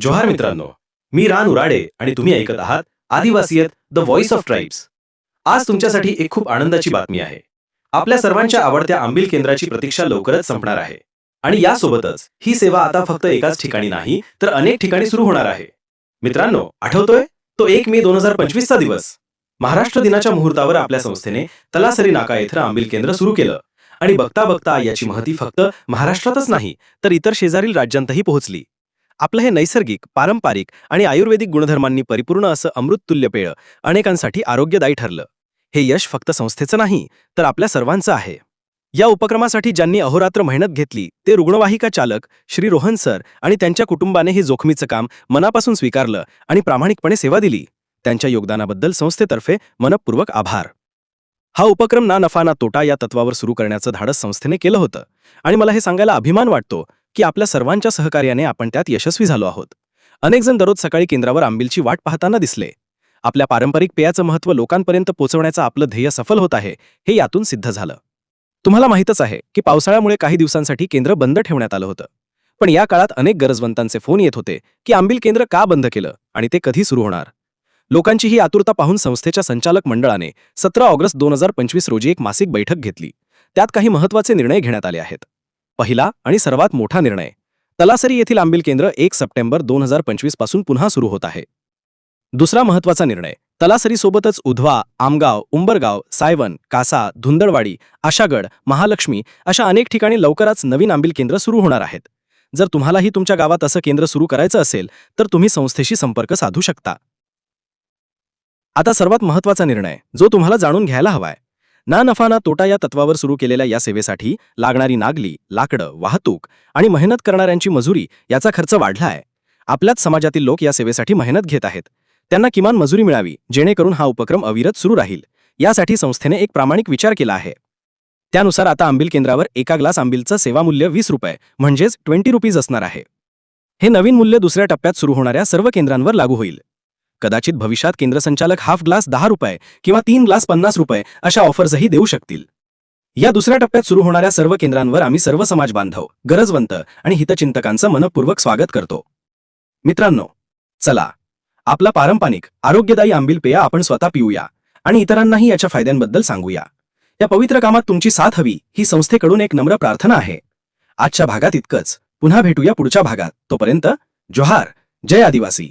जोहार मित्रांनो मी रान उराडे आणि तुम्ही ऐकत आहात Adivasiyat the voice of tribes. आज तुमच्यासाठी एक खूप आनंदाची बातमी आहे. आपल्या सर्वांच्या आवडत्या आंबील केंद्राची प्रतीक्षा लवकरच संपणार आहे. आणि यासोबतच ही सेवा आता फक्त एकाच ठिकाणी नाही तर अनेक ठिकाणी सुरू होणार आहे. मित्रांनो आठवतोय? तो एक मे दोन हजार पंचवीसचा दिवस. महाराष्ट्र दिनाच्या मुहूर्तावर आपल्या संस्थेने तलासरी नाका येथे आंबील केंद्र सुरू केलं. आणि बघता बघता याची महती फक्त महाराष्ट्रातच नाही तर इतर शेजारील राज्यांतही पोहोचली. आपलं हे नैसर्गिक पारंपरिक आणि आयुर्वेदिक गुणधर्मांनी परिपूर्ण असं अमृततुल्य पेय अनेकांसाठी आरोग्यदायी ठरलं. हे यश फक्त संस्थेचं नाही तर आपल्या सर्वांचं आहे. या उपक्रमासाठी ज्यांनी अहोरात्र मेहनत घेतली ते रुग्णवाहिका चालक श्री रोहन सर आणि त्यांच्या कुटुंबाने हे जोखमीचं काम मनापासून स्वीकारलं आणि प्रामाणिकपणे सेवा दिली. त्यांच्या योगदानाबद्दल संस्थेतर्फे मनपूर्वक आभार. हा उपक्रम ना नफा ना तोटा या तत्वावर सुरू करण्याचं धाडस संस्थेने केलं होतं. आणि मला हे सांगायला अभिमान वाटतो की आपल्या सर्वांच्या सहकार्याने आपण त्यात यशस्वी झालो आहोत. अनेकजण दररोज सकाळी केंद्रावर आंबीलची वाट पाहताना दिसले. आपल्या पारंपरिक पेयाचं महत्त्व लोकांपर्यंत पोहोचवण्याचं आपलं ध्येय सफल होत आहे हे यातून सिद्ध झालं. तुम्हाला माहीतच आहे की पावसाळ्यामुळे काही दिवसांसाठी केंद्र बंद ठेवण्यात आलं होतं. पण या काळात अनेक गरजवंतांचे फोन येत होते की आंबील केंद्र का बंद केलं आणि ते कधी सुरू होणार? लोकांची ही आतुरता पाहून संस्थेच्या संचालक मंडळाने सतरा ऑगस्ट दोन हजार पंचवीस रोजी एक मासिक बैठक घेतली. त्यात काही महत्त्वाचे निर्णय घेण्यात आले आहेत. पहिला आणि सर्वात मोठा निर्णय. तलासरी येथील आंबील केंद्र एक सप्टेंबर दोन हजार पंचवीसपासून पुन्हा सुरू होत आहे. दुसरा महत्त्वाचा निर्णय. तलासरीसोबतच उधवा आमगाव उंबरगाव सायवन कासा धुंदळवाडी आशागड महालक्ष्मी अशा अनेक ठिकाणी लवकरच नवीन आंबील केंद्र सुरू होणार आहेत. जर तुम्हालाही तुमच्या गावात असं केंद्र सुरू करायचं असेल तर तुम्ही संस्थेशी संपर्क साधू शकता. आता सर्वात महत्त्वाचा निर्णय जो तुम्हाला जाणून घ्यायला हवाय. ना नफा ना तोटा या तत्वावर सुरू केलेल्या या सेवेसाठी लागणारी नागली लाकडं वाहतूक आणि मेहनत करणाऱ्यांची मजुरी याचा खर्च वाढला आहे आपल्याच समाजातील लोक या सेवेसाठी मेहनत घेत आहेत. त्यांना किमान मजुरी मिळावी जेणेकरून हा उपक्रम अविरत सुरू राहील. यासाठी संस्थेने एक प्रामाणिक विचार केला आहे. त्यानुसार आता आंबील केंद्रावर एका ग्लास आंबीलचं सेवामूल्य वीस रुपये म्हणजेच ट्वेंटी रुपीज असणार आहे. हे नवीन मूल्य दुसऱ्या टप्प्यात सुरू होणाऱ्या सर्व केंद्रांवर लागू होईल. कदाचित भविष्यात केंद्र संचालक हाफ ग्लास दहा रुपये किंवा तीन ग्लास पन्नास रुपये अशा ऑफर्सही देऊ शकतील. या दुसऱ्या टप्प्यात सुरू होणाऱ्या सर्व केंद्रांवर आम्ही सर्व समाज बांधव गरजवंत आणि हितचिंतकांचं मनपूर्वक स्वागत करतो. मित्रांनो चला. आपला पारंपरिक आरोग्यदायी आंबील पेया आपण स्वतः पिऊया आणि इतरांनाही याच्या फायद्यांबद्दल सांगूया. या पवित्र कामात तुमची साथ हवी ही संस्थेकडून एक नम्र प्रार्थना आहे. आजच्या भागात इतकंच. पुन्हा भेटूया पुढच्या भागात. तोपर्यंत जोहार. जय आदिवासी.